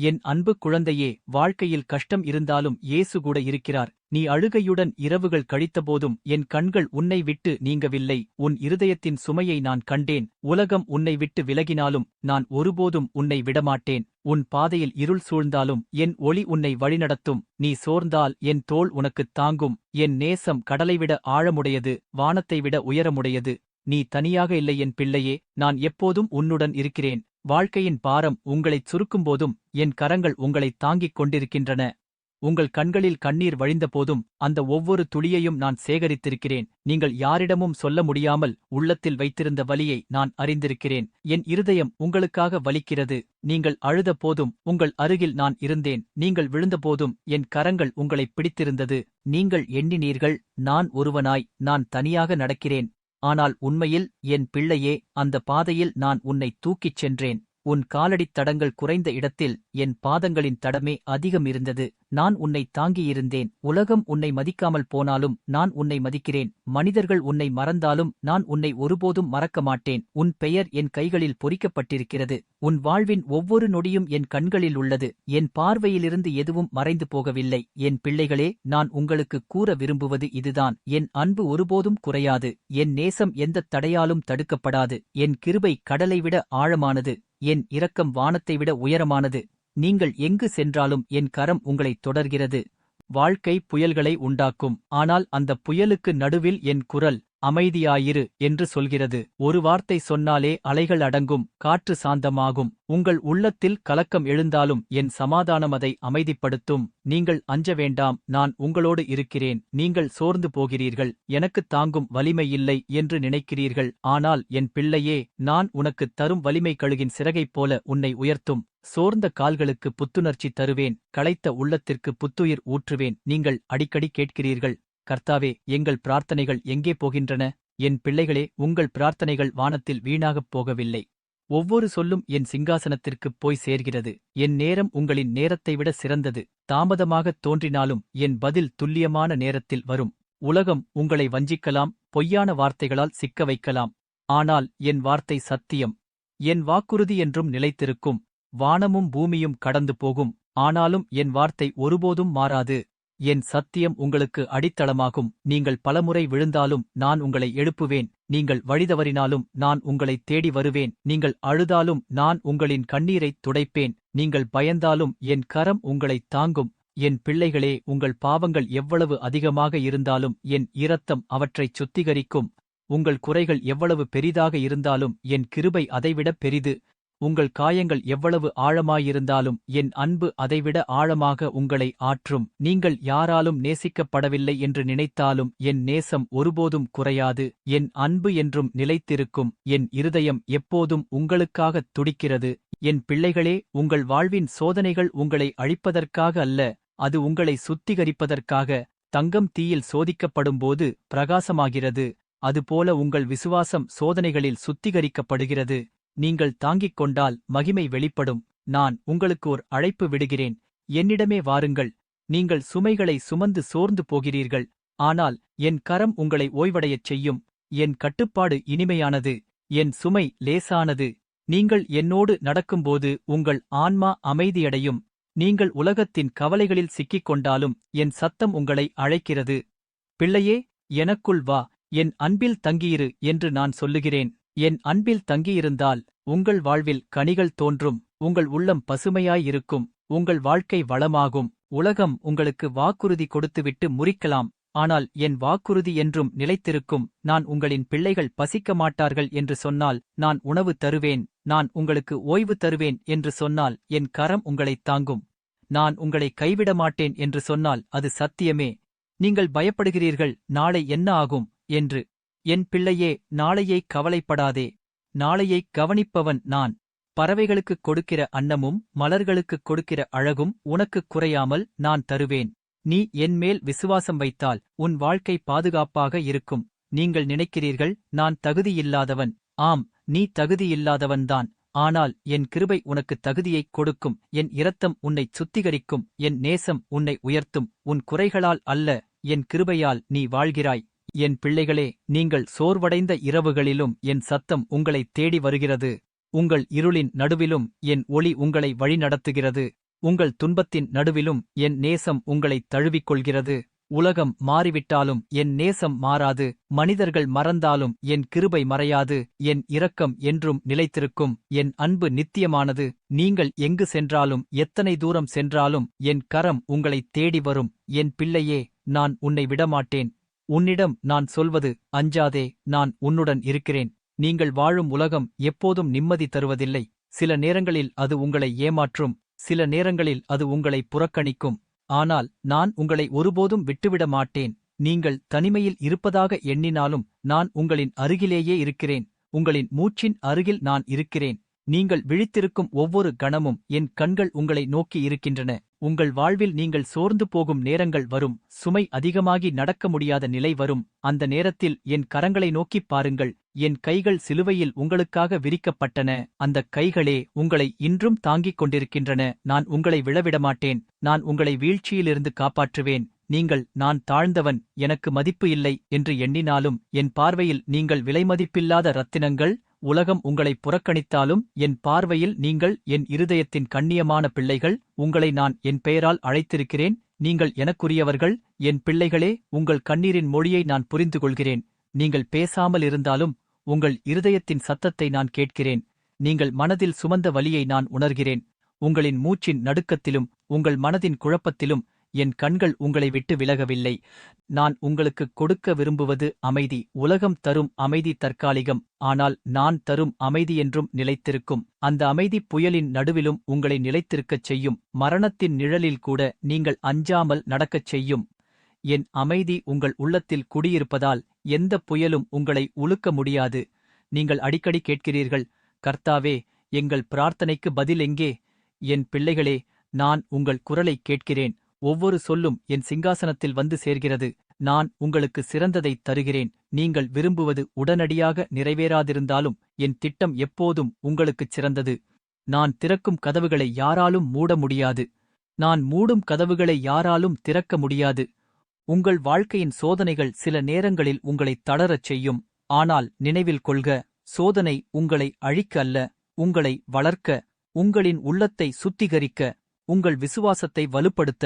என் அன்பு குழந்தையே வாழ்க்கையில் கஷ்டம் இருந்தாலும் இயேசு கூட இருக்கிறார். நீ அழுகையுடன் இரவுகள் கழித்தபோதும் என் கண்கள் உன்னை விட்டு நீங்கவில்லை. உன் இருதயத்தின் சுமையை நான் கண்டேன். உலகம் உன்னை விட்டு விலகினாலும் நான் ஒருபோதும் உன்னை விடமாட்டேன். உன் பாதையில் இருள் சூழ்ந்தாலும் என் ஒளி உன்னை வழிநடத்தும். நீ சோர்ந்தால் என் தோள் உனக்குத் தாங்கும். என் நேசம் கடலைவிட ஆழமுடையது வானத்தை விட உயரமுடையது. நீ தனியாக இல்லை என் பிள்ளையே நான் எப்போதும் உன்னுடன் இருக்கிறேன். வாழ்க்கையின் பாரம் உங்களைச் சுருக்கும்போதும் என் கரங்கள் உங்களைத் தாங்கிக் கொண்டிருக்கின்றன. உங்கள் கண்களில் கண்ணீர் வழிந்தபோதும் அந்த ஒவ்வொரு துளியையும் நான் சேகரித்திருக்கிறேன். நீங்கள் யாரிடமும் சொல்ல முடியாமல் உள்ளத்தில் வைத்திருந்த வலியை நான் அறிந்திருக்கிறேன். என் இருதயம் உங்களுக்காக வலிக்கிறது. நீங்கள் அழுத போதும் உங்கள் அருகில் நான் இருந்தேன். நீங்கள் விழுந்தபோதும் என் கரங்கள் உங்களைப் பிடித்திருந்தது. நீங்கள் எண்ணினீர்கள் நான் ஒருவனாய் நான் தனியாக நடக்கிறேன். ஆனால் உண்மையில் என் பிள்ளையே அந்த பாதையில் நான் உன்னை தூக்கிச் சென்றேன். உன் காலடித் தடங்கள் குறைந்த இடத்தில் என் பாதங்களின் தடமே அதிகம் இருந்தது. நான் உன்னை தாங்கியிருந்தேன். உலகம் உன்னை மதிக்காமல் போனாலும் நான் உன்னை மதிக்கிறேன். மனிதர்கள் உன்னை மறந்தாலும் நான் உன்னை ஒருபோதும் மறக்க மாட்டேன். உன் பெயர் என் கைகளில் பொறிக்கப்பட்டிருக்கிறது. உன் வாழ்வின் ஒவ்வொரு நொடியும் என் கண்களில் உள்ளது. என் பார்வையிலிருந்து எதுவும் மறைந்து போகவில்லை. என் பிள்ளைகளே நான் உங்களுக்கு கூற விரும்புவது இதுதான். என் அன்பு ஒருபோதும் குறையாது. என் நேசம் எந்தத் தடையாலும் தடுக்கப்படாது. என் கிருபை கடலைவிட ஆழமானது. என் இரக்கம் வானத்தை விட உயரமானது. நீங்கள் எங்கு சென்றாலும் என் கரம் உங்களைத் தொடர்கிறது. வாழ்க்கை புயல்களை உண்டாக்கும். ஆனால் அந்த புயலுக்கு நடுவில் என் குரல் அமைதியாயிரு என்று சொல்கிறது. ஒரு வார்த்தை சொன்னாலே அலைகள் அடங்கும் காற்று சாந்தமாகும். உங்கள் உள்ளத்தில் கலக்கம் எழுந்தாலும் என் சமாதானம் அதை அமைதிப்படுத்தும். நீங்கள் அஞ்ச வேண்டாம் நான் உங்களோடு இருக்கிறேன். நீங்கள் சோர்ந்து போகிறீர்கள் எனக்குத் தாங்கும் வலிமை இல்லை என்று நினைக்கிறீர்கள். ஆனால் என் பிள்ளையே நான் உனக்குத் தரும் வலிமை கழுகின் சிறகைப் போல உன்னை உயர்த்தும். சோர்ந்த கால்களுக்கு புத்துணர்ச்சி தருவேன் களைத்த உள்ளத்திற்கு புத்துயிர் ஊற்றுவேன். நீங்கள் அடிக்கடி கேட்கிறீர்கள் கர்த்தாவே எங்கள் பிரார்த்தனைகள் எங்கே போகின்றன? என் பிள்ளைகளே உங்கள் பிரார்த்தனைகள் வானத்தில் வீணாகப் போகவில்லை. ஒவ்வொரு சொல்லும் என் சிங்காசனத்திற்குப் போய் சேர்கிறது. என் நேரம் உங்களின் நேரத்தை விட சிறந்தது. தாமதமாகத் தோன்றினாலும் என் பதில் துல்லியமான நேரத்தில் வரும். உலகம் உங்களை வஞ்சிக்கலாம் பொய்யான வார்த்தைகளால் சிக்க வைக்கலாம். ஆனால் என் வார்த்தை சத்தியம். என் வாக்குறுதி என்றும் நிலைத்திருக்கும். வானமும் பூமியும் கடந்து போகும். ஆனாலும் என் வார்த்தை ஒருபோதும் மாறாது. என் சத்தியம் உங்களுக்கு அடித்தளமாகும். நீங்கள் பலமுறை விழுந்தாலும் நான் உங்களை எழுப்புவேன். நீங்கள் வழிதவறினாலும் நான் உங்களை தேடி வருவேன். நீங்கள் அழுதாலும் நான் உங்களின் கண்ணீரைத் துடைப்பேன். நீங்கள் பயந்தாலும் என் கரம் உங்களைத் தாங்கும். என் பிள்ளைகளே உங்கள் பாவங்கள் எவ்வளவு அதிகமாக இருந்தாலும் என் இரத்தம் அவற்றைச் சுத்திகரிக்கும். உங்கள் குறைகள் எவ்வளவு பெரிதாக இருந்தாலும் என் கிருபை அதைவிடப் பெரிது. உங்கள் காயங்கள் எவ்வளவு ஆழமாயிருந்தாலும் என் அன்பு அதைவிட ஆழமாக உங்களை ஆற்றும். நீங்கள் யாராலும் நேசிக்கப்படவில்லை என்று நினைத்தாலும் என் நேசம் ஒருபோதும் குறையாது. என் அன்பு என்றும் நிலைத்திருக்கும். என் இருதயம் எப்போதும் உங்களுக்காகத் துடிக்கிறது. என் பிள்ளைகளே உங்கள் வாழ்வின் சோதனைகள் உங்களை அழிப்பதற்காக அல்ல அது உங்களை சுத்திகரிப்பதற்காக. தங்கம் தீயில் சோதிக்கப்படும்போது பிரகாசமாகிறது. அதுபோல உங்கள் விசுவாசம் சோதனைகளில் சுத்திகரிக்கப்படுகிறது. நீங்கள் தாங்கிக் கொண்டால் மகிமை வெளிப்படும். நான் உங்களுக்கு ஓர் அழைப்பு விடுகிறேன். என்னிடமே வாருங்கள். நீங்கள் சுமைகளை சுமந்து சோர்ந்து போகிறீர்கள். ஆனால் என் கரம் உங்களை ஓய்வடையச் செய்யும். என் கட்டுப்பாடு இனிமையானது. என் சுமை லேசானது. நீங்கள் என்னோடு நடக்கும்போது உங்கள் ஆன்மா அமைதியடையும். நீங்கள் உலகத்தின் கவலைகளில் சிக்கிக் கொண்டாலும் என் சத்தம் உங்களை அழைக்கிறது. பிள்ளையே எனக்குள் வா. என் அன்பில் தங்கியிரு என்று நான் சொல்லுகிறேன். என் அன்பில் தங்கியிருந்தால் உங்கள் வாழ்வில் கனிகள் தோன்றும் உங்கள் உள்ளம் பசுமையாயிருக்கும் உங்கள் வாழ்க்கை வளமாகும் உலகம் உங்களுக்கு வாக்குறுதி கொடுத்துவிட்டு முறிக்கலாம் ஆனால் என் வாக்குறுதி என்றும் நிலைத்திருக்கும் நான் உங்களின் பிள்ளைகள் பசிக்க மாட்டார்கள் என்று சொன்னால் நான் உணவு தருவேன் நான் உங்களுக்கு ஓய்வு தருவேன் என்று சொன்னால் என் கரம் உங்களைத் தாங்கும். நான் உங்களை கைவிட மாட்டேன் என்று சொன்னால் அது சத்தியமே. நீங்கள் பயப்படுகிறீர்கள் நாளை என்ன ஆகும்? என்று என் பிள்ளையே நாளையைக் கவலைப்படாதே. நாளையைக் கவனிப்பவன் நான். பறவைகளுக்குக் கொடுக்கிற அன்னமும் மலர்களுக்குக் கொடுக்கிற அழகும் உனக்குக் குறையாமல் நான் தருவேன். நீ என்மேல் விசுவாசம் வைத்தால் உன் வாழ்க்கை பாதுகாப்பாக இருக்கும். நீங்கள் நினைக்கிறீர்கள் நான் தகுதியில்லாதவன். ஆம் நீ தகுதியில்லாதவன்தான் ஆனால் என் கிருபை உனக்கு தகுதியைக் கொடுக்கும். என் இரத்தம் உன்னைச் சுத்திகரிக்கும். என் நேசம் உன்னை உயர்த்தும். உன் குறைகளால் அல்ல என் கிருபையால் நீ வாழ்கிறாய். என் பிள்ளைகளே நீங்கள் சோர்வடைந்த இரவுகளிலும் என் சத்தம் உங்களைத் தேடி வருகிறது. உங்கள் இருளின் நடுவிலும் என் ஒளி உங்களை வழிநடத்துகிறது. உங்கள் துன்பத்தின் நடுவிலும் என் நேசம் உங்களைத் தழுவிக் உலகம் மாறிவிட்டாலும் என் நேசம் மாறாது. மனிதர்கள் மறந்தாலும் என் கிருபை மறையாது. என் இரக்கம் என்றும் நிலைத்திருக்கும். என் அன்பு நித்தியமானது. நீங்கள் எங்கு சென்றாலும் எத்தனை தூரம் சென்றாலும் என் கரம் உங்களைத் தேடி வரும். என் பிள்ளையே நான் உன்னை விடமாட்டேன். உன்னிடம் நான் சொல்வது அஞ்சாதே நான் உன்னுடன் இருக்கிறேன். நீங்கள் வாழும் உலகம் எப்போதும் நிம்மதி தருவதில்லை. சில நேரங்களில் அது உங்களை ஏமாற்றும் சில நேரங்களில் அது உங்களை புறக்கணிக்கும். ஆனால் நான் உங்களை ஒருபோதும் விட்டுவிட மாட்டேன். நீங்கள் தனிமையில் இருப்பதாக எண்ணினாலும் நான் உங்களின் அருகிலேயே இருக்கிறேன். உங்களின் மூச்சின் அருகில் நான் இருக்கிறேன். நீங்கள் விழித்திருக்கும் ஒவ்வொரு கணமும் என் கண்கள் உங்களை நோக்கி இருக்கின்றன. உங்கள் வாழ்வில் நீங்கள் சோர்ந்து போகும் நேரங்கள் வரும். சுமை அதிகமாகி நடக்க முடியாத நிலை வரும். அந்த நேரத்தில் என் கரங்களை நோக்கிப் பாருங்கள். என் கைகள் சிலுவையில் உங்களுக்காக விரிக்கப்பட்டன. அந்தக் கைகளே உங்களை இன்றும் தாங்கிக் கொண்டிருக்கின்றன. நான் உங்களை விழவிடமாட்டேன். நான் உங்களை வீழ்ச்சியிலிருந்து காப்பாற்றுவேன். நீங்கள் நான் தாழ்ந்தவன். எனக்கு மதிப்பு இல்லை என்று எண்ணினாலும் என் பார்வையில் நீங்கள் விலைமதிப்பில்லாத ரத்தினங்கள் உலகம் உங்களை புறக்கணித்தாலும் என் பார்வையில் நீங்கள் என் இருதயத்தின் கண்ணியமான பிள்ளைகள் உங்களை நான் என் பெயரால் அழைத்திருக்கிறேன் நீங்கள் எனக்குரியவர்கள் என் பிள்ளைகளே உங்கள் கண்ணீரின் மொழியை நான் புரிந்து கொள்கிறேன் நீங்கள் பேசாமல் இருந்தாலும் உங்கள் இருதயத்தின் சத்தத்தை நான் கேட்கிறேன். நீங்கள் மனதில் சுமந்த வலியை நான் உணர்கிறேன். உங்களின் மூச்சின் நடுக்கத்திலும் உங்கள் மனதின் குழப்பத்திலும் என் கண்கள் உங்களை விட்டு விலகவில்லை. நான் உங்களுக்கு கொடுக்க விரும்புவது அமைதி. உலகம் தரும் அமைதி தற்காலிகம். ஆனால் நான் தரும் அமைதி என்றும் நிலைத்திருக்கும். அந்த அமைதி புயலின் நடுவிலும் உங்களை நிலைத்திருக்கச் செய்யும். மரணத்தின் நிழலில் கூட நீங்கள் அஞ்சாமல் நடக்கச் செய்யும். என் அமைதி உங்கள் உள்ளத்தில் குடியிருப்பதால் எந்த புயலும் உங்களை உழுக்க முடியாது. நீங்கள் அடிக்கடி கேட்கிறீர்கள் கர்த்தாவே எங்கள் பிரார்த்தனைக்கு பதில் எங்கே? என் பிள்ளைகளே நான் உங்கள் குரலை கேட்கிறேன். ஒவ்வொரு சொல்லும் என் சிங்காசனத்தில் வந்து சேர்கிறது. நான் உங்களுக்கு சிறந்ததை தருகிறேன். நீங்கள் விரும்புவது உடனடியாக நிறைவேறாதிருந்தாலும் என் திட்டம் எப்போதும் உங்களுக்குச் சிறந்தது. நான் திறக்கும் கதவுகளை யாராலும் மூட முடியாது. நான் மூடும் கதவுகளை யாராலும் திறக்க முடியாது. உங்கள் வாழ்க்கையின் சோதனைகள் சில நேரங்களில் உங்களை தளரச் செய்யும். ஆனால் நினைவில் கொள்க சோதனை உங்களை அழிக்க அல்ல உங்களை வளர்க்க உங்களின் உள்ளத்தை சுத்திகரிக்க உங்கள் விசுவாசத்தை வலுப்படுத்த.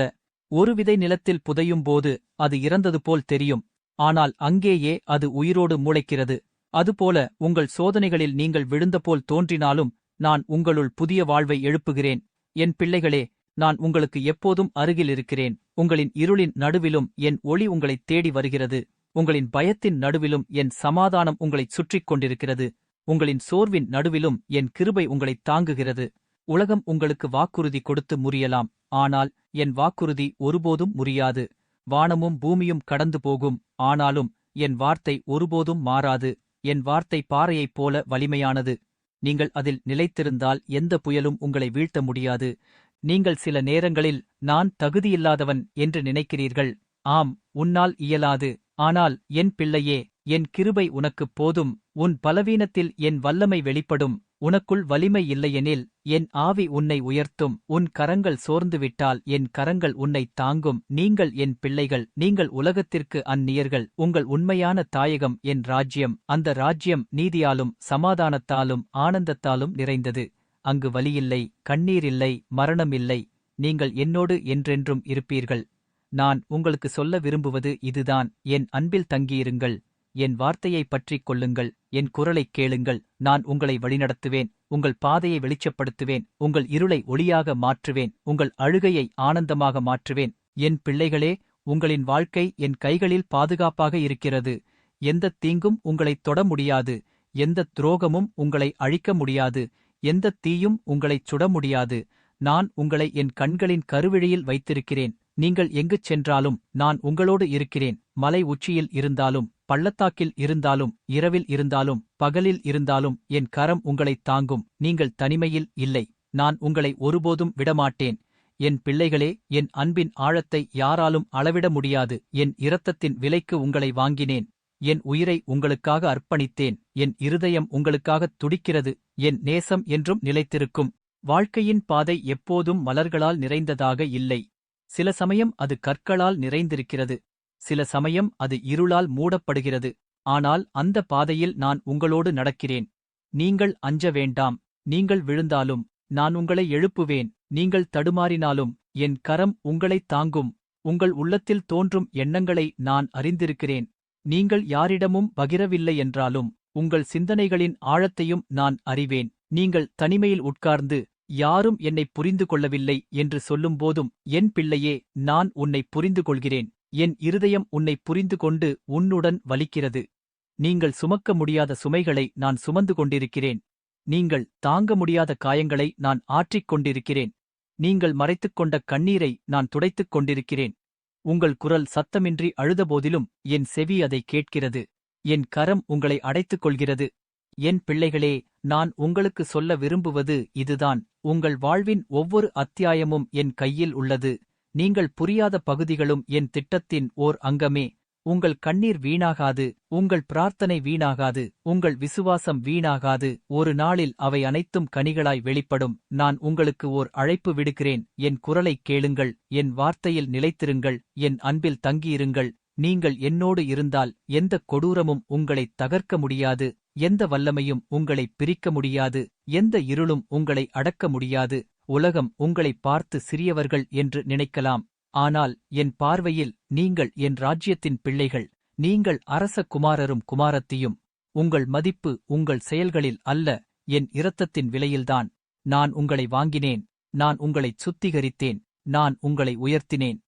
ஒரு விதை நிலத்தில் புதையும் போது அது இறந்தது போல் தெரியும். ஆனால் அங்கேயே அது உயிரோடு முளைக்கிறது. அதுபோல உங்கள் சோதனைகளில் நீங்கள் விழுந்தபோல் தோன்றினாலும் நான் உங்களுள் புதிய வாழ்வை எழுப்புகிறேன். என் பிள்ளைகளே நான் உங்களுக்கு எப்போதும் அருகில் இருக்கிறேன். உங்களின் இருளின் நடுவிலும் என் ஒளி உங்களைத் தேடி வருகிறது. உங்களின் பயத்தின் நடுவிலும் என் சமாதானம் உங்களைச் சுற்றிக் கொண்டிருக்கிறது. உங்களின் சோர்வின் நடுவிலும் என் கிருபை உங்களைத் தாங்குகிறது. உலகம் உங்களுக்கு வாக்குறுதி கொடுத்து முறியலாம். ஆனால் என் வாக்குறுதி ஒருபோதும் முறியாது. வானமும் பூமியும் கடந்து போகும். ஆனாலும் என் வார்த்தை ஒருபோதும் மாறாது. என் வார்த்தை பாறையைப் போல வலிமையானது. நீங்கள் அதில் நிலைத்திருந்தால் எந்த புயலும் உங்களை வீழ்த்த முடியாது. நீங்கள் சில நேரங்களில் நான் தகுதியில்லாதவன் என்று நினைக்கிறீர்கள். ஆம் உன்னால் இயலாது. ஆனால் என் பிள்ளையே என் கிருபை உனக்குப் போதும். உன் பலவீனத்தில் என் வல்லமை வெளிப்படும். உனக்குள் வலிமை இல்லையெனில் என் ஆவி உன்னை உயர்த்தும் உன் கரங்கள் சோர்ந்துவிட்டால் என் கரங்கள் உன்னைத் தாங்கும் நீங்கள் என் பிள்ளைகள் நீங்கள் உலகத்திற்கு அந்நியர்கள் உங்கள் உண்மையான தாயகம் என் ராஜ்யம் அந்த ராஜ்யம் நீதியாலும் சமாதானத்தாலும் ஆனந்தத்தாலும் நிறைந்தது. அங்கு வலியில்லை கண்ணீரில்லை மரணமில்லை நீங்கள் என்னோடு என்றென்றும் இருப்பீர்கள். நான் உங்களுக்கு சொல்ல விரும்புவது இதுதான் என் அன்பில் தங்கியிருங்கள். என் வார்த்தையை பற்றிக் கொள்ளுங்கள் என் குரலைக் கேளுங்கள் நான் உங்களை வழிநடத்துவேன் உங்கள் பாதையை வெளிச்சப்படுத்துவேன் உங்கள் இருளை ஒளியாக மாற்றுவேன் உங்கள் அழுகையை ஆனந்தமாக மாற்றுவேன். என் பிள்ளைகளே உங்களின் வாழ்க்கை என் கைகளில் பாதுகாப்பாக இருக்கிறது. எந்த தீங்கும் உங்களைத் தொட முடியாது. எந்த துரோகமும் உங்களை அழிக்க முடியாது. எந்த தீயும் உங்களைச் சுட முடியாது. நான் உங்களை என் கண்களின் கருவிழியில் வைத்திருக்கிறேன். நீங்கள் எங்குச் சென்றாலும் நான் உங்களோடு இருக்கிறேன். மலை உச்சியில் இருந்தாலும் பள்ளத்தாக்கில் இருந்தாலும் இரவில் இருந்தாலும் பகலில் இருந்தாலும் என் கரம் உங்களைத் தாங்கும் நீங்கள் தனிமையில் இல்லை நான் உங்களை ஒருபோதும் விடமாட்டேன். என் பிள்ளைகளே என் அன்பின் ஆழத்தை யாராலும் அளவிட முடியாது என் இரத்தத்தின் விலைக்கு உங்களை வாங்கினேன். என் உயிரை உங்களுக்காக அர்ப்பணித்தேன் என் இருதயம் உங்களுக்காகத் துடிக்கிறது என் நேசம் என்றும் நிலைத்திருக்கும். வாழ்க்கையின் பாதை எப்போதும் மலர்களால் நிறைந்ததாக இல்லை. சில சமயம் அது கற்களால் நிறைந்திருக்கிறது. சில சமயம் அது இருளால் மூடப்படுகிறது. ஆனால் அந்த பாதையில் நான் உங்களோடு நடக்கிறேன். நீங்கள் அஞ்ச வேண்டாம். நீங்கள் விழுந்தாலும் நான் உங்களை எழுப்புவேன். நீங்கள் தடுமாறினாலும் என் கரம் உங்களைத் தாங்கும். உங்கள் உள்ளத்தில் தோன்றும் எண்ணங்களை நான் அறிந்திருக்கிறேன். நீங்கள் யாரிடமும் பகிரவில்லை என்றாலும் உங்கள் சிந்தனைகளின் ஆழத்தையும் நான் அறிவேன். நீங்கள் தனிமையில் உட்கார்ந்து யாரும் என்னை புரிந்து கொள்ளவில்லை என்று சொல்லும்போதும் என் பிள்ளையே நான் உன்னை புரிந்து கொள்கிறேன். என் இருதயம் உன்னை புரிந்து கொண்டு உன்னுடன் வலிக்கிறது. நீங்கள் சுமக்க முடியாத சுமைகளை நான் சுமந்து கொண்டிருக்கிறேன். நீங்கள் தாங்க முடியாத காயங்களை நான் ஆற்றிக் கொண்டிருக்கிறேன். நீங்கள் மறைத்துக் கொண்ட கண்ணீரை நான் துடைத்துக் கொண்டிருக்கிறேன். உங்கள் குரல் சத்தமின்றி அழுதபோதிலும் என் செவி அதை கேட்கிறது. என் கரம் உங்களை அடைத்துக் கொள்கிறது. என் பிள்ளைகளே நான் உங்களுக்கு சொல்ல விரும்புவது இதுதான். உங்கள் வாழ்வின் ஒவ்வொரு அத்தியாயமும் என் கையில் உள்ளது. நீங்கள் புரியாத பகுதிகளும் என் திட்டத்தின் ஓர் அங்கமே. உங்கள் கண்ணீர் வீணாகாது உங்கள் பிரார்த்தனை வீணாகாது உங்கள் விசுவாசம் வீணாகாது. ஒரு நாளில் அவை அனைத்தும் கனிகளாய் வெளிப்படும். நான் உங்களுக்கு ஓர் அழைப்பு விடுக்கிறேன். என் குரலைக் கேளுங்கள் என் வார்த்தையில் நிலைத்திருங்கள் என் அன்பில் தங்கியிருங்கள். நீங்கள் என்னோடு இருந்தால் எந்த கொடூரமும் உங்களைத் தகர்க்க முடியாது. எந்த வல்லமையும் உங்களைப் பிரிக்க முடியாது. எந்த இருளும் உங்களை அடக்க முடியாது. உலகம் உங்களைப் பார்த்து சிறியவர்கள் என்று நினைக்கலாம். ஆனால் என் பார்வையில் நீங்கள் என் ராஜ்யத்தின் பிள்ளைகள் நீங்கள் அரச குமாரரும் குமாரத்தியும். உங்கள் மதிப்பு உங்கள் செயல்களில் அல்ல என் இரத்தத்தின் விலையில்தான். நான் உங்களை வாங்கினேன் நான் உங்களைச் சுத்திகரித்தேன் நான் உங்களை உயர்த்தினேன்.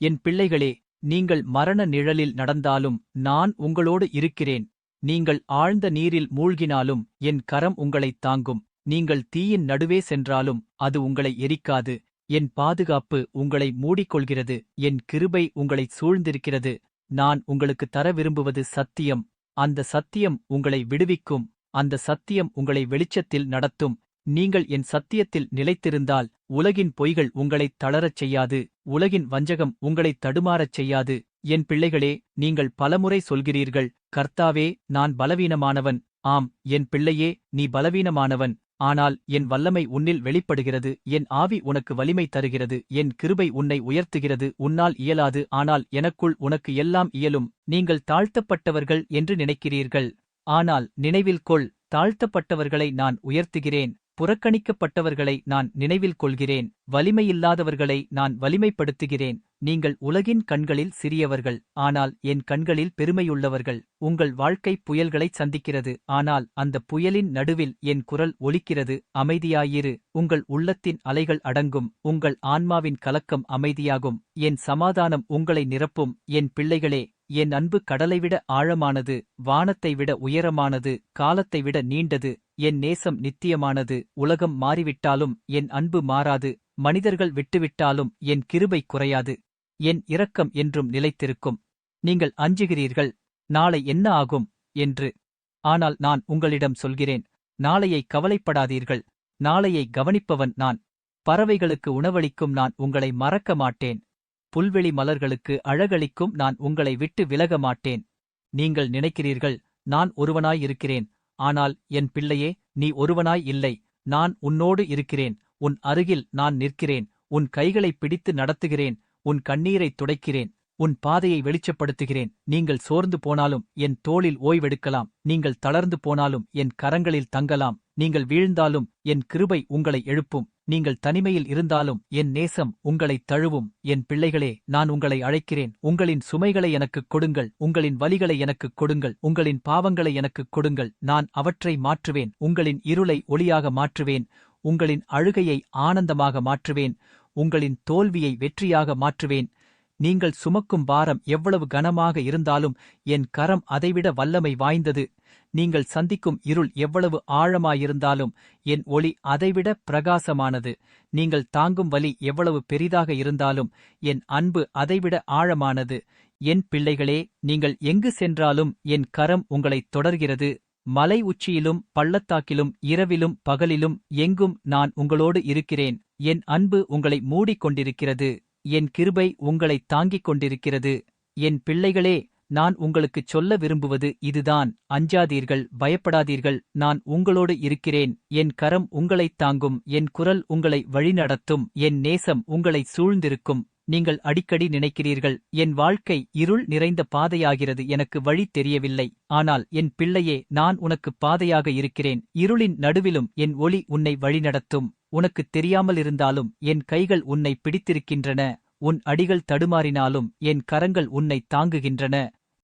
என் பிள்ளைகளே நீங்கள் மரண நிழலில் நடந்தாலும் நான் உங்களோடு இருக்கிறேன். நீங்கள் ஆழ்ந்த நீரில் மூழ்கினாலும் என் கரம் உங்களைத் தாங்கும். நீங்கள் தீயின் நடுவே சென்றாலும் அது உங்களை எரிக்காது. என் பாதுகாப்பு உங்களை மூடிக்கொள்கிறது. என் கிருபை உங்களைச் சூழ்ந்திருக்கிறது. நான் உங்களுக்கு தர விரும்புவது சத்தியம். அந்த சத்தியம் உங்களை விடுவிக்கும். அந்த சத்தியம் உங்களை வெளிச்சத்தில் நடத்தும். நீங்கள் என் சத்தியத்தில் நிலைத்திருந்தால் உலகின் பொய்கள் உங்களைத் தளரச் செய்யாது. உலகின் வஞ்சகம் உங்களைத் தடுமாறச் செய்யாது. என் பிள்ளைகளே நீங்கள் பலமுறை சொல்கிறீர்கள் கர்த்தாவே நான் பலவீனமானவன். ஆம் என் பிள்ளையே நீ பலவீனமானவன். ஆனால் என் வல்லமை உன்னில் வெளிப்படுகிறது என் ஆவி உனக்கு வலிமை தருகிறது என் கிருபை உன்னை உயர்த்துகிறது உன்னால் இயலாது ஆனால் எனக்குள் உனக்கு எல்லாம் இயலும் நீங்கள் தாழ்த்தப்பட்டவர்கள் என்று நினைக்கிறீர்கள். ஆனால் நினைவில் கொள் தாழ்த்தப்பட்டவர்களை நான் உயர்த்துகிறேன். புறக்கணிக்கப்பட்டவர்களை நான் நினைவில் கொள்கிறேன். வலிமையில்லாதவர்களை நான் வலிமைப்படுத்துகிறேன். நீங்கள் உலகின் கண்களில் சிறியவர்கள் ஆனால் என் கண்களில் பெருமையுள்ளவர்கள். உங்கள் வாழ்க்கை புயல்களைச் சந்திக்கிறது ஆனால் அந்த புயலின் நடுவில் என் குரல் ஒலிக்கிறது. அமைதியாயிரு உங்கள் உள்ளத்தின் அலைகள் அடங்கும் உங்கள் ஆன்மாவின் கலக்கம் அமைதியாகும். என் சமாதானம் உங்களை நிரப்பும். என் பிள்ளைகளே என் அன்பு கடலைவிட ஆழமானது வானத்தை விட உயரமானது காலத்தை விட நீண்டது என் நேசம் நித்தியமானது உலகம் மாறிவிட்டாலும் என் அன்பு மாறாது மனிதர்கள் விட்டுவிட்டாலும் என் கிருபை குறையாது என் இரக்கம் என்றும் நிலைத்திருக்கும். நீங்கள் அஞ்சுகிறீர்கள் நாளை என்ன ஆகும்? என்று. ஆனால் நான் உங்களிடம் சொல்கிறேன் நாளையை கவலைப்படாதீர்கள் நாளையை கவனிப்பவன் நான். பறவைகளுக்கு உணவளிக்கும் நான் உங்களை மறக்க மாட்டேன். புல்வெளி மலர்களுக்கு அழகளிக்கும் நான் உங்களை விட்டு விலக மாட்டேன். நீங்கள் நினைக்கிறீர்கள் நான் ஒருவனாயிருக்கிறேன் ஆனால் என் பிள்ளையே நீ ஒருவனாய் இல்லை. நான் உன்னோடு இருக்கிறேன். உன் அருகில் நான் நிற்கிறேன். உன் கைகளைப் பிடித்து நடத்துகிறேன். உன் கண்ணீரைத் துடைக்கிறேன். உன் பாதையை வெளிச்சப்படுத்துகிறேன். நீங்கள் சோர்ந்து போனாலும் என் தோளில் ஓய்வெடுக்கலாம். நீங்கள் தளர்ந்து போனாலும் என் கரங்களில் தங்கலாம். நீங்கள் வீழ்ந்தாலும் என் கிருபை உங்களை எழுப்பும். நீங்கள் தனிமையில் இருந்தாலும் என் நேசம் உங்களைத் தழுவும். என் பிள்ளைகளே நான் உங்களை அழைக்கிறேன். உங்களின் சுமைகளை எனக்குக் கொடுங்கள். உங்களின் வலிகளை எனக்குக் கொடுங்கள். உங்களின் பாவங்களை எனக்குக் கொடுங்கள். நான் அவற்றை மாற்றுவேன். உங்களின் இருளை ஒளியாக மாற்றுவேன். உங்களின் அழுகையை ஆனந்தமாக மாற்றுவேன். உங்களின் தோல்வியை வெற்றியாக மாற்றுவேன். நீங்கள் சுமக்கும் பாரம் எவ்வளவு கனமாக இருந்தாலும் என் கரம் அதைவிட வல்லமை வாய்ந்தது. நீங்கள் சந்திக்கும் இருள் எவ்வளவு ஆழமாயிருந்தாலும் என் ஒளி அதைவிட பிரகாசமானது. நீங்கள் தாங்கும் வலி எவ்வளவு பெரிதாக இருந்தாலும் என் அன்பு அதைவிட ஆழமானது. என் பிள்ளைகளே நீங்கள் எங்கு சென்றாலும் என் கரம் உங்களைத் தொடர்கிறது. மலை உச்சியிலும் பள்ளத்தாக்கிலும் இரவிலும் பகலிலும் எங்கும் நான் உங்களோடு இருக்கிறேன். என் அன்பு உங்களை மூடிக்கொண்டிருக்கிறது. என் கிருபை உங்களைத் தாங்கிக் கொண்டிருக்கிறது. என் பிள்ளைகளே நான் உங்களுக்குச் சொல்ல விரும்புவது இதுதான். அஞ்சாதீர்கள் பயப்படாதீர்கள் நான் உங்களோடு இருக்கிறேன். என் கரம் உங்களைத் தாங்கும் என் குரல் உங்களை வழிநடத்தும் என் நேசம் உங்களை சூழ்ந்திருக்கும். நீங்கள் அடிக்கடி நினைக்கிறீர்கள் என் வாழ்க்கை இருள் நிறைந்த பாதையாகிறது எனக்கு வழி தெரியவில்லை. ஆனால் என் பிள்ளையே நான் உனக்கு பாதையாக இருக்கிறேன். இருளின் நடுவிலும் என் ஒளி உன்னை வழிநடத்தும். உனக்குத் தெரியாமலிருந்தாலும் என் கைகள் உன்னை பிடித்திருக்கின்றன உன் அடிகள் தடுமாறினாலும் என் கரங்கள் உன்னை தாங்குகின்றன.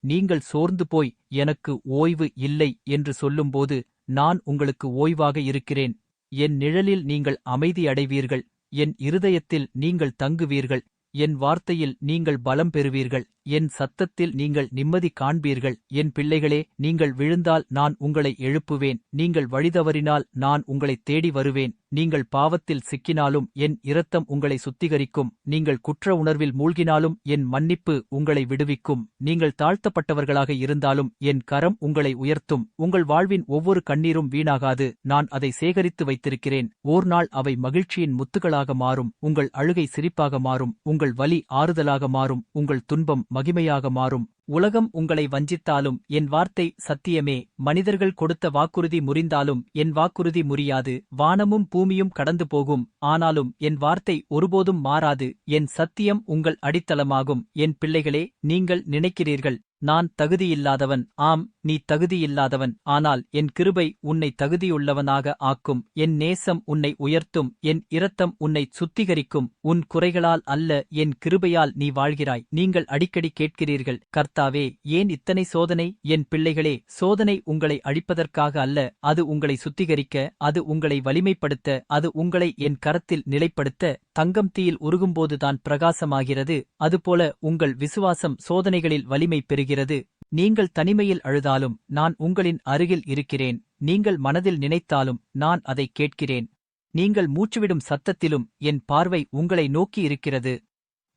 நீங்கள் சோர்ந்து போய் எனக்கு ஓய்வு இல்லை என்று சொல்லும்போது நான் உங்களுக்கு ஓய்வாக இருக்கிறேன். என் நிழலில் நீங்கள் அமைதி அடைவீர்கள் என் இருதயத்தில் நீங்கள் தங்குவீர்கள் என் வார்த்தையில் நீங்கள் பலம் பெறுவீர்கள் என் சத்தத்தில் நீங்கள் நிம்மதி காண்பீர்கள். என் பிள்ளைகளே நீங்கள் விழுந்தால் நான் உங்களை எழுப்புவேன் நீங்கள் வழிதவறினால் நான் உங்களைத் தேடி வருவேன். நீங்கள் பாவத்தில் சிக்கினாலும் என் இரத்தம் உங்களை சுத்திகரிக்கும். நீங்கள் குற்ற உணர்வில் மூழ்கினாலும் என் மன்னிப்பு உங்களை விடுவிக்கும். நீங்கள் தாழ்த்தப்பட்டவர்களாக இருந்தாலும் என் கரம் உங்களை உயர்த்தும். உங்கள் வாழ்வின் ஒவ்வொரு கண்ணீரும் வீணாகாது. நான் அதை சேகரித்து வைத்திருக்கிறேன். ஓர் நாள் அவை மகிழ்ச்சியின் முத்துகளாக மாறும். உங்கள் அழுகை சிரிப்பாக மாறும். உங்கள் வலி ஆறுதலாக மாறும். உங்கள் துன்பம் மகிமையாக மாறும். உலகம் உங்களை வஞ்சித்தாலும் என் வார்த்தை சத்தியமே. மனிதர்கள் கொடுத்த வாக்குறுதி முறிந்தாலும் என் வாக்குறுதி முறியாது. வானமும் பூமியும் கடந்து போகும். ஆனாலும் என் வார்த்தை ஒருபோதும் மாறாது. என் சத்தியம் உங்கள் அடித்தளமாகும். என் பிள்ளைகளே நீங்கள் நினைக்கிறீர்கள். நான் தகுதியில்லாதவன் ஆம் நீ தகுதியில்லாதவன் ஆனால் என் கிருபை உன்னை தகுதியுள்ளவனாக ஆக்கும் என் நேசம் உன்னை உயர்த்தும் என் இரத்தம் உன்னை சுத்திகரிக்கும் உன் குறைகளால் அல்ல என் கிருபையால் நீ வாழ்கிறாய். நீங்கள் அடிக்கடி கேட்கிறீர்கள் கர்த்தாவே ஏன் இத்தனை சோதனை? என் பிள்ளைகளே சோதனை உங்களை அழிப்பதற்காக அல்ல அது உங்களை சுத்திகரிக்க அது உங்களை வலிமைப்படுத்த அது உங்களை என் கரத்தில் நிலைப்படுத்த தங்கம் தீயில் உருகும்போதுதான் பிரகாசமாகிறது அதுபோல உங்கள் விசுவாசம் சோதனைகளில் வலிமை பெறுகிறது. நீங்கள் தனிமையில் அழுதாலும் நான் உங்களின் அருகில் இருக்கிறேன் நீங்கள் மனதில் நினைத்தாலும் நான் அதை கேட்கிறேன். நீங்கள் மூச்சுவிடும் சத்தத்திலும் என் பார்வை உங்களை நோக்கி இருக்கிறது.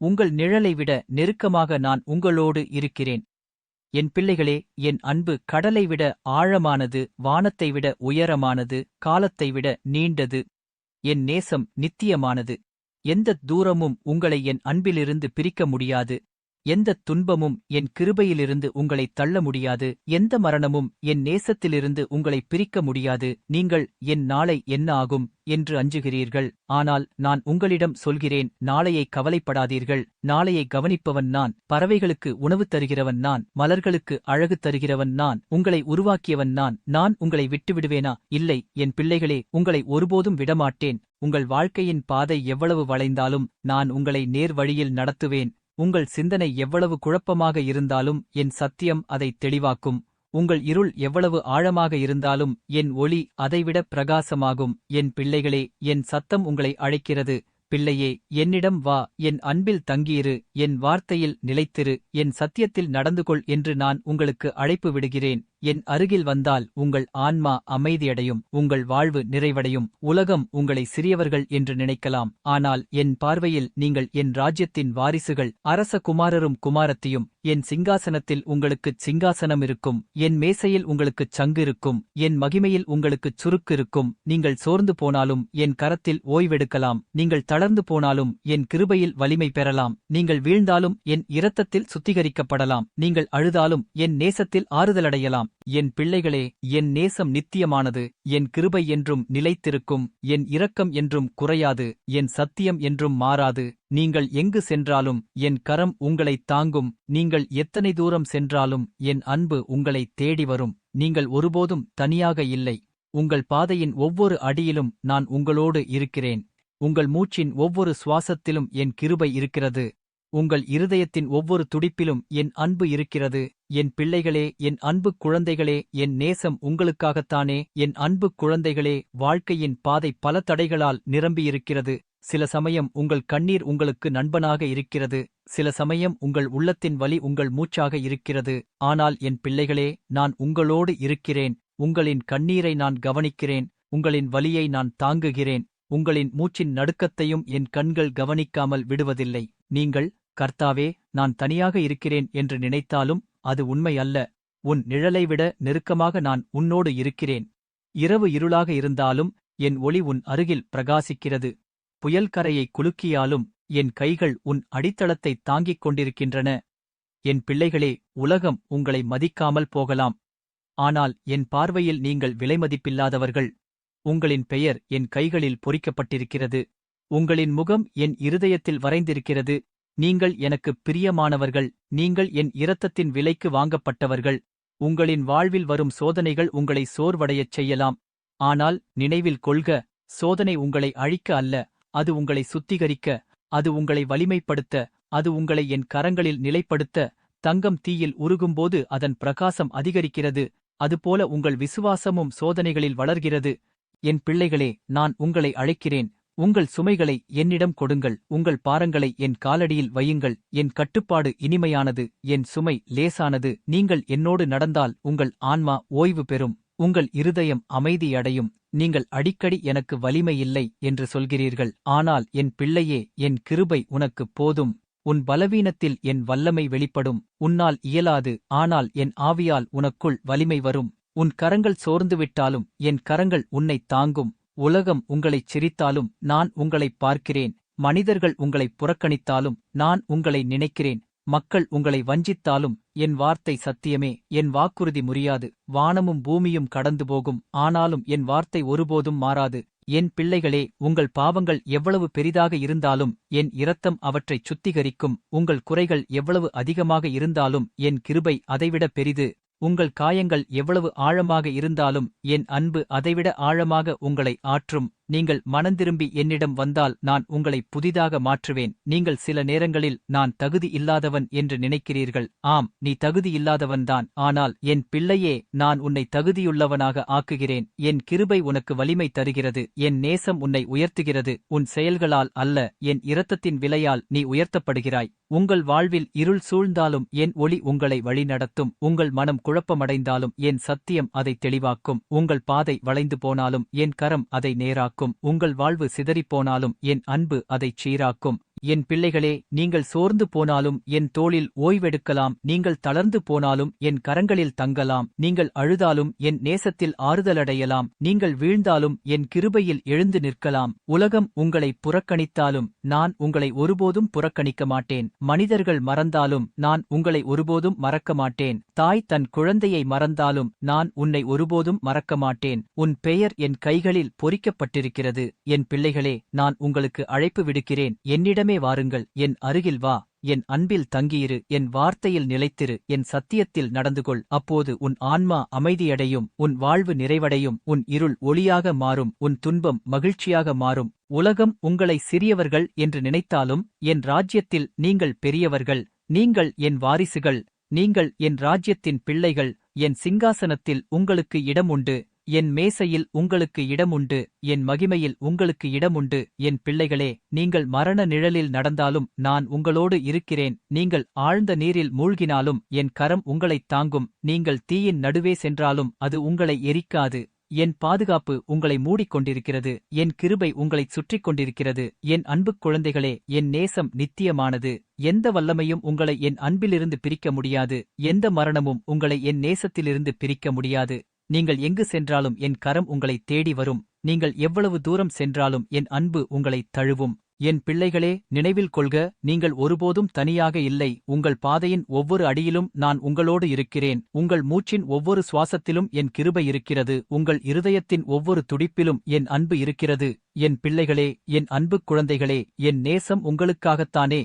உங்கள் நிழலை விட நெருக்கமாக நான் உங்களோடு இருக்கிறேன். என் பிள்ளைகளே என் அன்பு கடலை விட ஆழமானது வானத்தை விட உயரமானது காலத்தை விட நீண்டது. என் நேசம் நித்தியமானது. எந்தத் தூரமும் உங்களை என் அன்பிலிருந்து பிரிக்க முடியாது. எந்தத் துன்பமும் என் கிருபையிலிருந்து உங்களை தள்ள முடியாது எந்த மரணமும் என் நேசத்திலிருந்து உங்களை பிரிக்க முடியாது நீங்கள் என் நாளை என்ன ஆகும் என்று அஞ்சுகிறீர்கள். ஆனால் நான் உங்களிடம் சொல்கிறேன் நாளையை கவலைப்படாதீர்கள் நாளையை கவனிப்பவன் நான் பறவைகளுக்கு உணவு தருகிறவன் நான் மலர்களுக்கு அழகு தருகிறவன் நான் உங்களை உருவாக்கியவன் நான் நான் உங்களை விட்டுவிடுவேனா? இல்லை என் பிள்ளைகளே உங்களை ஒருபோதும் விடமாட்டேன் உங்கள் வாழ்க்கையின் பாதை எவ்வளவு வளைந்தாலும் நான் உங்களை நேர் வழியில் நடத்துவேன். உங்கள் சிந்தனை எவ்வளவு குழப்பமாக இருந்தாலும் என் சத்தியம் அதை தெளிவாக்கும். உங்கள் இருள் எவ்வளவு ஆழமாக இருந்தாலும் என் ஒளி அதைவிட பிரகாசமாகும். என் பிள்ளைகளே என் சத்தம் உங்களை அழைக்கிறது. பிள்ளையே என்னிடம் வா. என் அன்பில் தங்கியிரு. என் வார்த்தையில் நிலைத்திரு. என் சத்தியத்தில் நடந்து கொள் என்று நான் உங்களுக்கு அழைப்பு விடுகிறேன். என் அருகில் வந்தால் உங்கள் ஆன்மா அமைதியடையும் உங்கள் வாழ்வு நிறைவடையும் உலகம் உங்களை சிறியவர்கள் என்று நினைக்கலாம். ஆனால் என் பார்வையில் நீங்கள் என் ராஜ்யத்தின் வாரிசுகள் அரச குமாரரும் குமாரத்தியும் என் சிங்காசனத்தில் உங்களுக்குச் சிங்காசனம் இருக்கும் என் மேசையில் உங்களுக்குச் சங்கு இருக்கும் என் மகிமையில் உங்களுக்குச் சுருக்கு இருக்கும் நீங்கள் சோர்ந்து போனாலும் என் கரத்தில் ஓய்வெடுக்கலாம் நீங்கள் தளர்ந்து போனாலும் என் கிருபையில் வலிமை பெறலாம் நீங்கள் வீழ்ந்தாலும் என் இரத்தத்தில் சுத்திகரிக்கப்படலாம் நீங்கள் அழுதாலும் என் நேசத்தில் ஆறுதலடையலாம். என் பிள்ளைகளே என் நேசம் நித்தியமானது என் கிருபை என்றும் நிலைத்திருக்கும் என் இரக்கம் என்றும் குறையாது என் சத்தியம் என்றும் மாறாது. நீங்கள் எங்கு சென்றாலும் என் கரம் உங்களைத் தாங்கும் நீங்கள் எத்தனை தூரம் சென்றாலும் என் அன்பு உங்களைத் தேடி வரும். நீங்கள் ஒருபோதும் தனியாக இல்லை. உங்கள் பாதையின் ஒவ்வொரு அடியிலும் நான் உங்களோடு இருக்கிறேன். உங்கள் மூச்சின் ஒவ்வொரு சுவாசத்திலும் என் கிருபை இருக்கிறது. உங்கள் இருதயத்தின் ஒவ்வொரு துடிப்பிலும் என் அன்பு இருக்கிறது. என் பிள்ளைகளே என் அன்பு குழந்தைகளே என் நேசம் உங்களுக்காகத்தானே என் அன்பு குழந்தைகளே வாழ்க்கையின் பாதை பல தடைகளால் நிரம்பியிருக்கிறது. சில சமயம் உங்கள் கண்ணீர் உங்களுக்கு நண்பனாக இருக்கிறது. சில சமயம் உங்கள் உள்ளத்தின் வலி உங்கள் மூச்சாக இருக்கிறது. ஆனால் என் பிள்ளைகளே நான் உங்களோடு இருக்கிறேன். உங்களின் கண்ணீரை நான் கவனிக்கிறேன். உங்களின் வலியை நான் தாங்குகிறேன். உங்களின் மூச்சின் நடுக்கத்தையும் என் கண்கள் கவனிக்காமல் விடுவதில்லை. நீங்கள் கர்த்தாவே நான் தனியாக இருக்கிறேன் என்று நினைத்தாலும் அது உண்மை அல்ல. உன் நிழலை விட நெருக்கமாக நான் உன்னோடு இருக்கிறேன். இரவு இருளாக இருந்தாலும் என் ஒளி உன் அருகில் பிரகாசிக்கிறது. புயல் கரையை குலுக்கியாலும் என் கைகள் உன் அடித்தளத்தை தாங்கிக் கொண்டிருக்கின்றன. என் பிள்ளைகளே உலகம் உங்களை மதிக்காமல் போகலாம். ஆனால் என் பார்வையில் நீங்கள் விலைமதிப்பில்லாதவர்கள் உங்களின் பெயர் என் கைகளில் பொறிக்கப்பட்டிருக்கிறது. உங்களின் முகம் என் இருதயத்தில் வரைந்திருக்கிறது. நீங்கள் எனக்குப் பிரியமானவர்கள் நீங்கள் என் இரத்தத்தின் விலைக்கு வாங்கப்பட்டவர்கள். உங்களின் வாழ்வில் வரும் சோதனைகள் உங்களை சோர்வடையச் செய்யலாம். ஆனால் நினைவில் கொள்க சோதனை உங்களை அழிக்க அல்ல அது உங்களை சுத்திகரிக்க அது உங்களை வலிமைப்படுத்த அது உங்களை என் கரங்களில் நிலைப்படுத்த. தங்கம் தீயில் உருகும்போது அதன் பிரகாசம் அதிகரிக்கிறது அதுபோல உங்கள் விசுவாசமும் சோதனைகளில் வளர்கிறது. என் பிள்ளைகளே நான் உங்களை அழைக்கிறேன். உங்கள் சுமைகளை என்னிடம் கொடுங்கள் உங்கள் பாரங்களை என் காலடியில் வையுங்கள் என் கட்டுப்பாடு இனிமையானது என் சுமை லேசானது நீங்கள் என்னோடு நடந்தால் உங்கள் ஆன்மா ஓய்வு பெறும் உங்கள் இருதயம் அமைதியடையும் நீங்கள் அடிக்கடி எனக்கு வலிமை இல்லை என்று சொல்கிறீர்கள் ஆனால் என் பிள்ளையே என் கிருபை உனக்குப் போதும் உன் பலவீனத்தில் என் வல்லமை வெளிப்படும் உன்னால் இயலாது ஆனால் என் ஆவியால் உனக்குள் வலிமை வரும் உன் கரங்கள் சோர்ந்துவிட்டாலும் என் கரங்கள் உன்னைத் தாங்கும் உலகம் உங்களைச் சிரித்தாலும் நான் உங்களைப் பார்க்கிறேன். மனிதர்கள் உங்களைப் புறக்கணித்தாலும் நான் உங்களை நினைக்கிறேன். மக்கள் உங்களை வஞ்சித்தாலும் என் வார்த்தை சத்தியமே என் வாக்குறுதி முறியாது. வானமும் பூமியும் கடந்து போகும் ஆனாலும் என் வார்த்தை ஒருபோதும் மாறாது. என் பிள்ளைகளே உங்கள் பாவங்கள் எவ்வளவு பெரிதாக இருந்தாலும் என் இரத்தம் அவற்றைச் சுத்திகரிக்கும். உங்கள் குறைகள் எவ்வளவு அதிகமாக இருந்தாலும் என் கிருபை அதைவிட பெரிது. உங்கள் காயங்கள் எவ்வளவு ஆழமாக இருந்தாலும் என் அன்பு அதைவிட ஆழமாக உங்களை ஆற்றும். நீங்கள் மனந்திரும்பி என்னிடம் வந்தால் நான் உங்களை புதிதாக மாற்றுவேன். நீங்கள் சில நேரங்களில் நான் தகுதி இல்லாதவன் என்று நினைக்கிறீர்கள். ஆம் நீ தகுதி இல்லாதவன்தான் ஆனால் என் பிள்ளையே நான் உன்னை தகுதியுள்ளவனாக ஆக்குகிறேன். என் கிருபை உனக்கு வலிமை தருகிறது. என் நேசம் உன்னை உயர்த்துகிறது. உன் செயல்களால் அல்ல என் இரத்தத்தின் விலையால் நீ உயர்த்தப்படுகிறாய். உங்கள் வாழ்வில் இருள் சூழ்ந்தாலும் என் ஒளி உங்களை வழிநடத்தும். உங்கள் மனம் குழப்பமடைந்தாலும் என் சத்தியம் அதை தெளிவாக்கும். உங்கள் பாதை வளைந்து போனாலும் என் கரம் அதை நேராக்கும். உங்கள் வாழ்வு சிதறிப்போனாலும் என் அன்பு அதைச் சீராக்கும். என் பிள்ளைகளே நீங்கள் சோர்ந்து போனாலும் என் தோளில் ஓய்வெடுக்கலாம் நீங்கள் தளர்ந்து போனாலும் என் கரங்களில் தங்கலாம் நீங்கள் அழுதாலும் என் நேசத்தில் ஆறுதலடையலாம் நீங்கள் வீழ்ந்தாலும் என் கிருபையில் எழுந்து நிற்கலாம். உலகம் உங்களை புறக்கணித்தாலும் நான் உங்களை ஒருபோதும் புறக்கணிக்க மாட்டேன். மனிதர்கள் மறந்தாலும் நான் உங்களை ஒருபோதும் மறக்க மாட்டேன். தாய் தன் குழந்தையை மறந்தாலும் நான் உன்னை ஒருபோதும் மறக்க மாட்டேன். உன் பெயர் என் கைகளில் பொறிக்கப்பட்டிருக்கிறது. என் பிள்ளைகளே நான் உங்களுக்கு அழைப்பு விடுக்கிறேன். என்னிடமே வாருங்கள். என் அருகில் வா. என் அன்பில் தங்கியிரு. என் வார்த்தையில் நிலைத்திரு. என் சத்தியத்தில் நடந்துகொள். அப்போது உன் ஆன்மா அமைதியடையும். உன் வாழ்வு நிறைவடையும். உன் இருள் ஒளியாக மாறும். உன் துன்பம் மகிழ்ச்சியாக மாறும். உலகம் உங்களை சிறியவர்கள் என்று நினைத்தாலும் என் ராஜ்யத்தில் நீங்கள் பெரியவர்கள். நீங்கள் என் வாரிசுகள். நீங்கள் என் ராஜ்யத்தின் பிள்ளைகள். என் சிங்காசனத்தில் உங்களுக்கு இடம் உண்டு என் மேசையில் உங்களுக்கு இடமுண்டு என் மகிமையில் உங்களுக்கு இடமுண்டு. என் பிள்ளைகளே நீங்கள் மரண நிழலில் நடந்தாலும் நான் உங்களோடு இருக்கிறேன். நீங்கள் ஆழ்ந்த நீரில் மூழ்கினாலும் என் கரம் உங்களைத் தாங்கும். நீங்கள் தீயின் நடுவே சென்றாலும் அது உங்களை எரிக்காது. என் பாதுகாப்பு உங்களை மூடிக்கொண்டிருக்கிறது. என் கிருபை உங்களைச் சுற்றிக் கொண்டிருக்கிறது. என் அன்புக் குழந்தைகளே என் நேசம் நித்தியமானது. எந்த வல்லமையும் உங்களை என் அன்பிலிருந்து பிரிக்க முடியாது. எந்த மரணமும் உங்களை என் நேசத்திலிருந்து பிரிக்க முடியாது. நீங்கள் எங்கு சென்றாலும் என் கரம் உங்களை தேடி வரும். நீங்கள் எவ்வளவு தூரம் சென்றாலும் என் அன்பு உங்களை தழுவும். என் பிள்ளைகளே நினைவில் கொள்க நீங்கள் ஒருபோதும் தனியாக இல்லை. உங்கள் பாதையின் ஒவ்வொரு அடியிலும் நான் உங்களோடு இருக்கிறேன். உங்கள் மூச்சின் ஒவ்வொரு சுவாசத்திலும் என் கிருபை இருக்கிறது. உங்கள் இருதயத்தின் ஒவ்வொரு துடிப்பிலும் என் அன்பு இருக்கிறது. என் பிள்ளைகளே என் அன்புக் குழந்தைகளே என் நேசம் உங்களுக்காகத்தானே.